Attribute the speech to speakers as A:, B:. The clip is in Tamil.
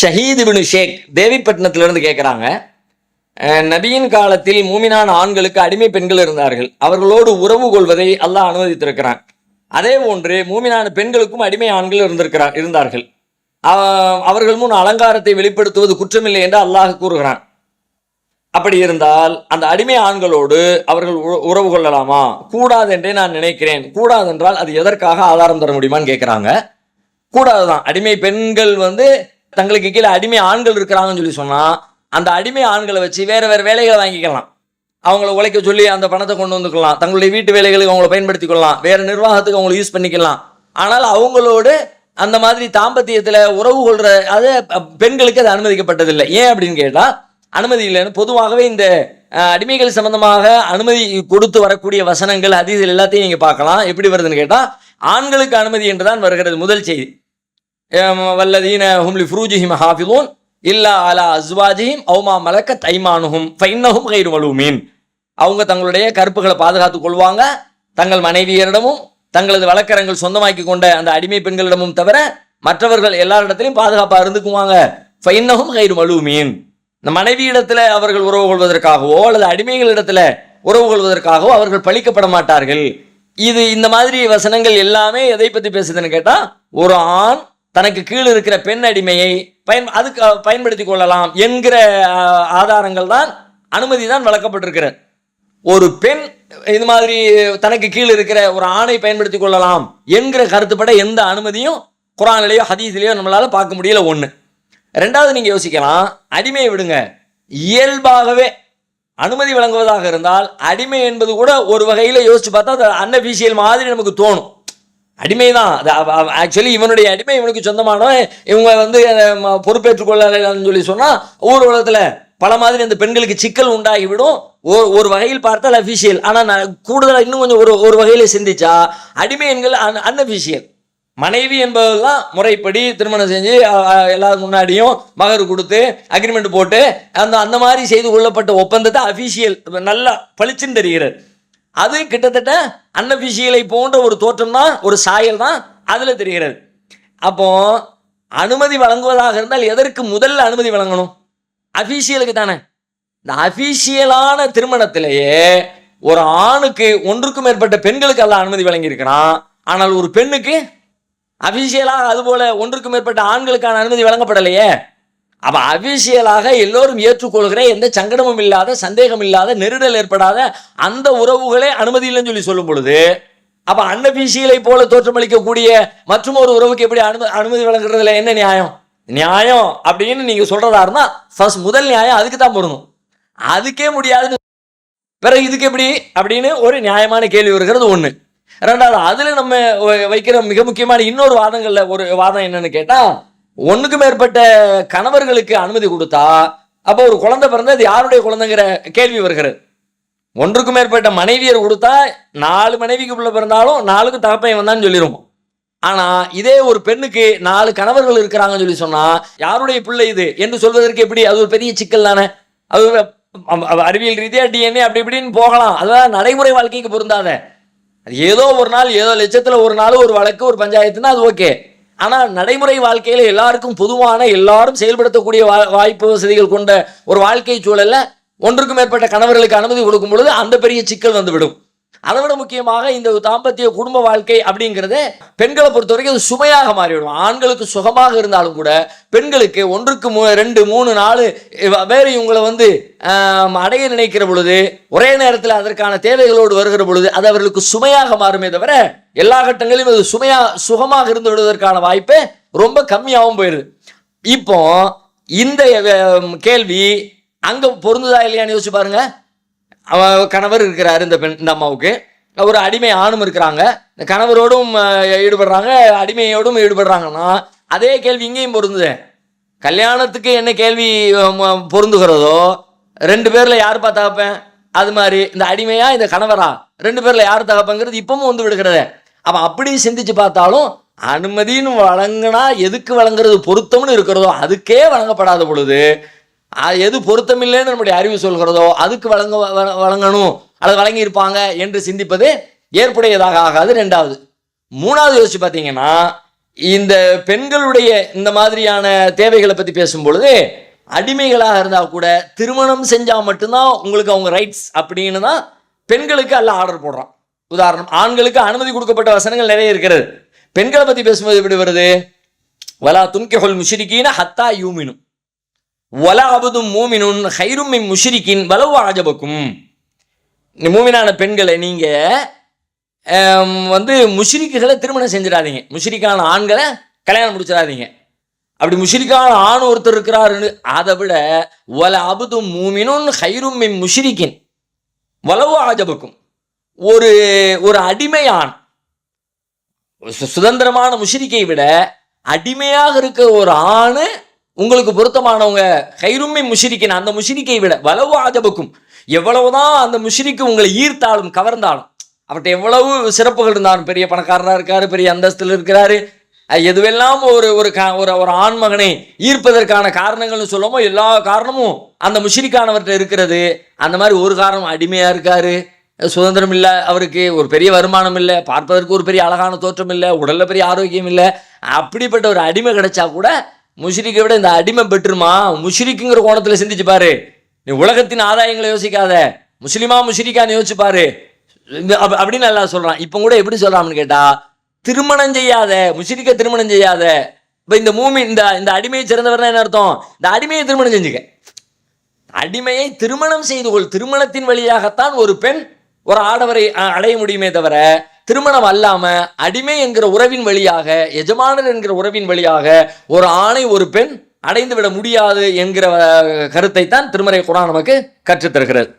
A: ஷஹீது பினு ஷேக் தேவிப்பட்டினத்திலிருந்து கேட்குறாங்க நபியின் காலத்தில் மூமினான ஆண்களுக்கு அடிமை பெண்கள் இருந்தார்கள். அவர்களோடு உறவு கொள்வதை அல்லாஹ் அனுமதித்திருக்கிறான். அதே போன்று மூமினான பெண்களுக்கும் அடிமை ஆண்கள் இருந்திருக்கிறார் இருந்தார்கள். அவர்கள் முன் அலங்காரத்தை வெளிப்படுத்துவது குற்றமில்லை என்று அல்லாஹ் கூறுகிறான். அப்படி இருந்தால் அந்த அடிமை ஆண்களோடு அவர்கள் உறவு கொள்ளலாமா? கூடாது என்றே நான் நினைக்கிறேன். கூடாது என்றால் அது எதற்காக ஆதாரம் தர முடியுமான்னு கேட்குறாங்க கூடாதுதான். அடிமை பெண்கள் வந்து தங்களுக்கு கீழே அடிமை ஆண்கள் இருக்கிறாங்கன்னு சொல்லி சொன்னால் அந்த அடிமை ஆண்களை வச்சு வேறு வேறு வேலைகளை வாங்கிக்கலாம். அவங்கள உழைக்க சொல்லி அந்த பணத்தை கொண்டு வந்துக்கலாம். தங்களுடைய வீட்டு வேலைகளுக்கு அவங்கள பயன்படுத்தி கொள்ளலாம் வேறு நிர்வாகத்துக்கு அவங்கள யூஸ் பண்ணிக்கலாம். ஆனால் அவங்களோடு அந்த மாதிரி தாம்பத்தியத்தில் உறவு கொள்கிற அது பெண்களுக்கு அது அனுமதிக்கப்பட்டதில்லை. ஏன் அப்படின்னு கேட்டால் அனுமதி இல்லைன்னு பொதுவாகவே இந்த அடிமைகள் சம்பந்தமாக அனுமதி கொடுத்து வரக்கூடிய வசனங்கள் அதிகள் எல்லாத்தையும் நீங்கள் பார்க்கலாம். எப்படி வருதுன்னு கேட்டால் ஆண்களுக்கு அனுமதி என்றுதான் வருகிறது முதல் செய்தி. வல்லதீன ஹும்லி ஃப்ரூஜிஹிம் ஹாஃபிலூன் இல்லா அலா அஸ்வாஜிஹிம் அவுமா மலக்க தைமானுஹும் ஃபைன்னஹும் கைரு வலுமீன் அவங்க தங்களுடைய கருப்புகளை பாதுகாத்துக் கொள்வாங்க. தங்கள் மனைவியரிடமும் தங்களது வழக்கரங்கள் சொந்தமாக்கி கொண்ட அந்த அடிமை பெண்களிடமும் தவிர மற்றவர்கள் எல்லாரிடத்திலையும் பாதுகாப்பாக இருந்துக்குவாங்க. ஃபைன்னஹும் கைரு வலுமீன் இந்த மனைவியிடத்தில் அவர்கள் உறவு கொள்வதற்காகவோ அல்லது அடிமைகளிடத்துல உறவு கொள்வதற்காகவோ அவர்கள் பழிக்கப்பட மாட்டார்கள். இது இந்த மாதிரி வசனங்கள் எல்லாமே எதை பற்றி பேசுதுன்னு கேட்டால் ஒரு ஆண் தனக்கு கீழ் இருக்கிற பெண் அடிமையை பயன் அதுக்கு பயன்படுத்தி கொள்ளலாம் என்கிற ஆதாரங்கள் தான் அனுமதி தான் வழங்கப்பட்டிருக்கிறது. ஒரு பெண் இது மாதிரி தனக்கு கீழ் இருக்கிற ஒரு ஆணை பயன்படுத்தி கொள்ளலாம் என்கிற கருத்துப்பட எந்த அனுமதியும் குரானிலேயோ ஹதீஸ்லேயோ நம்மளால் பார்க்க முடியல ஒன்று ரெண்டாவது நீங்கள் யோசிக்கலாம் அடிமையை விடுங்க. இயல்பாகவே அனுமதி வழங்குவதாக இருந்தால் அடிமை என்பது கூட ஒரு வகையில் யோசிச்சு பார்த்தா அது அன்னபிஷியல் மாதிரி நமக்கு தோணும். அடிமை தான் அது ஆக்சுவலி இவனுடைய அடிமை இவனுக்கு சொந்தமானவன். இவங்க வந்து அஹ், சொல்லி சொன்னால் ஊர் உலகத்தில் பல மாதிரி அந்த பெண்களுக்கு சிக்கல் உண்டாகிவிடும். ஒரு ஒரு வகையில் பார்த்தால் அஃபிஷியல் ஆனால் நான் கூடுதலாக இன்னும் கொஞ்சம் ஒரு ஒரு வகையில் சிந்திச்சா அடிமை என்கள் அன் அன்அஃபிஷியல் மனைவி என்பதெல்லாம் முறைப்படி திருமணம் செஞ்சு அஹ், எல்லாரும் முன்னாடியும் மகர் கொடுத்து அக்ரிமெண்ட் போட்டு அந்த அந்த மாதிரி செய்து கொள்ளப்பட்ட ஒப்பந்தத்தை அஃபிஷியல் நல்லா பளிச்சுன்னு தெரிகிறார் அது கிட்டத்தட்ட அன்னபிசியலை போன்ற ஒரு தோற்றம் தான் ஒரு சாயல் தான் அதில் தெரிகிறது. அப்போ அனுமதி வழங்குவதாக இருந்தால் எதற்கு முதல்ல அனுமதி வழங்கணும்? அஃபீஷியலுக்கு தானே. இந்த அஃபீஷியலான திருமணத்திலேயே ஒரு ஆணுக்கு ஒன்றுக்கும் மேற்பட்ட பெண்களுக்கு எல்லாம் அனுமதி வழங்கியிருக்கிறான். ஆனால் ஒரு பெண்ணுக்கு அபிஷியலாக அதுபோல ஒன்றுக்கும் மேற்பட்ட ஆண்களுக்கான அனுமதி வழங்கப்படலையே. அப்ப அபிஷியலாக எல்லோரும் ஏற்றுக்கொள்கிற எந்த சங்கடமும் இல்லாத சந்தேகம் இல்லாத நெருடல் ஏற்படாத அந்த உறவுகளே அனுமதி இல்லைன்னு சொல்லி சொல்லும் பொழுது அப்ப அன்னபிஷியலை போல தோற்றமளிக்கக்கூடிய மற்றும் ஒரு உறவுக்கு எப்படி அனுமதி அனுமதி வழங்குறதுல என்ன நியாயம்? நியாயம் அப்படின்னு நீங்க சொல்றதா இருந்தா ஃபர்ஸ்ட் முதல் நியாயம் அதுக்கு தான் பொருந்தும் அதுக்கே முடியாதுன்னு பிறகு இதுக்கு எப்படி? அப்படின்னு ஒரு நியாயமான கேள்வி வருகிறது ஒண்ணு. ரெண்டாவது அதுல நம்ம வ- வைக்கிற மிக முக்கியமான இன்னொரு வாதங்கள்ல ஒரு வாதம் என்னன்னு கேட்டா ஒன்றுக்கு மேற்பட்ட கணவர்களுக்கு அனுமதி கொடுத்தா அப்போ ஒரு குழந்தை பிறந்தா அது யாருடைய குழந்தைங்கிற கேள்வி வருகிறது. ஒன்றுக்கு மேற்பட்ட மனைவியர் கொடுத்தா நாலு மனைவிக்கு உள்ள பிறந்தாலும் நாலுக்கு தகப்பையன் வந்தான்னு சொல்லிடுவோம் ஆனால் இதே ஒரு பெண்ணுக்கு நாலு கணவர்கள் இருக்கிறாங்கன்னு சொல்லி சொன்னால் யாருடைய பிள்ளை இது? என்று சொல்வதற்கு எப்படி? அது ஒரு பெரிய சிக்கல் தானே. அது அறிவியல் ரீதியாக டிஎன்ஏ அப்படி இப்படின்னு போகலாம். அதெல்லாம் நடைமுறை வாழ்க்கைக்கு பொருந்தாத. அது ஏதோ ஒரு நாள் ஏதோ லட்சத்தில் ஒரு நாள் ஒரு வழக்கு ஒரு பஞ்சாயத்துனா அது ஓகே. ஆனால் நடைமுறை வாழ்க்கையில் எல்லாருக்கும் பொதுவான எல்லாரும் செயல்படுத்தக்கூடிய வா- வாய்ப்பு வசதிகள் கொண்ட ஒரு வாழ்க்கை சூழலில் ஒன்றுக்கும் மேற்பட்ட கணவர்களுக்கு அனுமதி கொடுக்கும் பொழுது அந்த பெரிய சிக்கல் வந்துவிடும். அதை விட முக்கியமாக இந்த தாம்பத்திய குடும்ப வாழ்க்கை அப்படிங்கிறது பெண்களை பொறுத்த வரைக்கும் அது சுமையாக மாறிவிடும் ஆண்களுக்கு சுகமாக இருந்தாலும் கூட பெண்களுக்கு ஒன்றுக்கு மூ ரெண்டு மூணு நாலு வேறு இவங்களை வந்து அடைய நினைக்கிற பொழுது ஒரே நேரத்தில் அதற்கான தேவைகளோடு வருகிற பொழுது அது அவர்களுக்கு சுமையாக மாறுமே தவிர எல்லா கட்டங்களிலும் அது சுமையாக சுகமாக இருந்து விடுவதற்கான வாய்ப்பு ரொம்ப கம்மியாகவும் போயிடுது. இப்போ இந்த கேள்வி அங்கே பொருந்துதா இல்லையான்னு யோசிச்சு பாருங்கள் அவ கணவர் இருக்கிறாரு இந்த பெண் இந்த அம்மாவுக்கு. ஒரு அடிமை ஆணும் இருக்கிறாங்க. இந்த கணவரோடும் ஈடுபடுறாங்க அடிமையோடும் ஈடுபடுறாங்கன்னா அதே கேள்வி இங்கேயும் பொருந்துது. கல்யாணத்துக்கு என்ன கேள்வி பொருந்துகிறதோ ரெண்டு பேரில் யார் தகப்பேன்? அது மாதிரி இந்த அடிமையா இந்த கணவரா? ரெண்டு பேரில் யார் தகப்பங்கிறது இப்பவும் வந்து விடுகிறது. அவன் அப்படி சிந்திச்சு பார்த்தாலும் அனுமதின்னு வழங்கினா எதுக்கு வழங்குறது பொருத்தம்னு இருக்கிறதோ அதுக்கே வழங்கப்படாத பொழுது எது பொருத்தமில்லைன்னு நம்முடைய அறிவு சொல்கிறதோ அதுக்கு வழங்க வ- வழங்கணும். அல்லது வழங்கியிருப்பாங்க என்று சிந்திப்பது ஏற்புடையதாக ஆகாது. ரெண்டாவது மூணாவது யோசிச்சு பார்த்தீங்கன்னா இந்த பெண்களுடைய இந்த மாதிரியான தேவைகளை பற்றி பேசும்பொழுது அடிமைகளாக இருந்தால் கூட திருமணம் செஞ்சால் மட்டும்தான் உங்களுக்கு அவங்க ரைட்ஸ் அப்படின்னு தான் பெண்களுக்கு அல்ல ஆர்டர் போடுறான் உதாரணம் ஆண்களுக்கு அனுமதி கொடுக்கப்பட்ட வசனங்கள் நிறைய இருக்கிறது. பெண்களை பற்றி பேசும்போது எப்படி வருது? வலா துன்கிஹுல் முஷிரிக்கீன ஹத்தா யூமினும் வல அபுதும் மூமினுன் ஹைரும் முஷிரிக்கின் வலவு ஆஜபக்கும் இந்த மூமினான பெண்களை நீங்கள் வந்து முஷிரிக்குகளை திருமணம் செஞ்சிடாதீங்க. முஷிரிக்கான ஆண்களை கல்யாணம் முடிச்சிடாதீங்க. அப்படி முஷிரிக்கான ஆண் ஒருத்தர் இருக்கிறாருன்னு அதை விட வல அபுதும் மூமினுன் ஹைரும் முஷிரிக்கின் வலவு ஆஜபக்கும் ஒரு ஒரு அடிமை ஆண் சு- சுதந்திரமான முஷிரிக்கை விட அடிமையாக இருக்க ஒரு ஆணு உங்களுக்கு பொருத்தமானவங்க கைருமை முஷிரிக்கின் அந்த முஷிரிக்கை விட வலவு ஆஜபக்கும் எவ்வளவுதான் அந்த முஷிரிக்கு உங்களை ஈர்த்தாலும் கவர்ந்தாலும் அவர்கிட்ட எவ்வளவு சிறப்புகள் இருந்தாலும் பெரிய பணக்காரராக இருக்காரு பெரிய அந்தஸ்தில் இருக்கிறாரு எதுவெல்லாம் ஒரு ஒரு கா- ஒரு ஒரு ஆண்மகனை ஈர்ப்பதற்கான காரணங்கள்னு சொல்லுமோ எல்லா காரணமும் அந்த முஷிரிக்கானவர்கிட்ட இருக்கிறது. அந்த மாதிரி ஒரு காரணம் அடிமையாக இருக்காரு சுதந்திரம் இல்லை அவருக்கு ஒரு பெரிய வருமானம் இல்லை பார்ப்பதற்கு ஒரு பெரிய அழகான தோற்றம் இல்லை உடலில் பெரிய ஆரோக்கியம் இல்லை அப்படிப்பட்ட ஒரு அடிமை கிடைச்சா கூட முஷ்ரிக்கை விட இந்த அடிமை பெற்றுமா முஷ்ரிக்குங்கிற கோணத்தில் சிந்திச்சு பாரு. நீ உலகத்தின் ஆதாயங்களை யோசிக்காத. முஸ்லீமா முஷ்ரிக்கான்னு யோசிச்சு பாரு. இந்த அப்படின்னு நல்லா சொல்கிறான் இப்போ கூட எப்படி சொல்றான்னு கேட்டா திருமணம் செய்யாத முஷ்ரிக்க திருமணம் செய்யாத. இப்போ இந்த மூமி இந்த இந்த அடிமையை சிறந்தவர்னா என்ன அர்த்தம்? இந்த அடிமையை திருமணம் செஞ்சுக்க. அடிமையை திருமணம் செய்து கொள். திருமணத்தின் வழியாகத்தான் ஒரு பெண் ஒரு ஆடவரை அடைய முடியுமே தவிர திருமணம் அல்லாம அடிமை என்கிற உறவின் வழியாக எஜமானர் என்கிற உறவின் வழியாக ஒரு ஆணை ஒரு பெண் அடைந்து விட முடியாது என்கிற கருத்தை தான் திருமறை குரான் நமக்கு கற்றுத் தருகிறது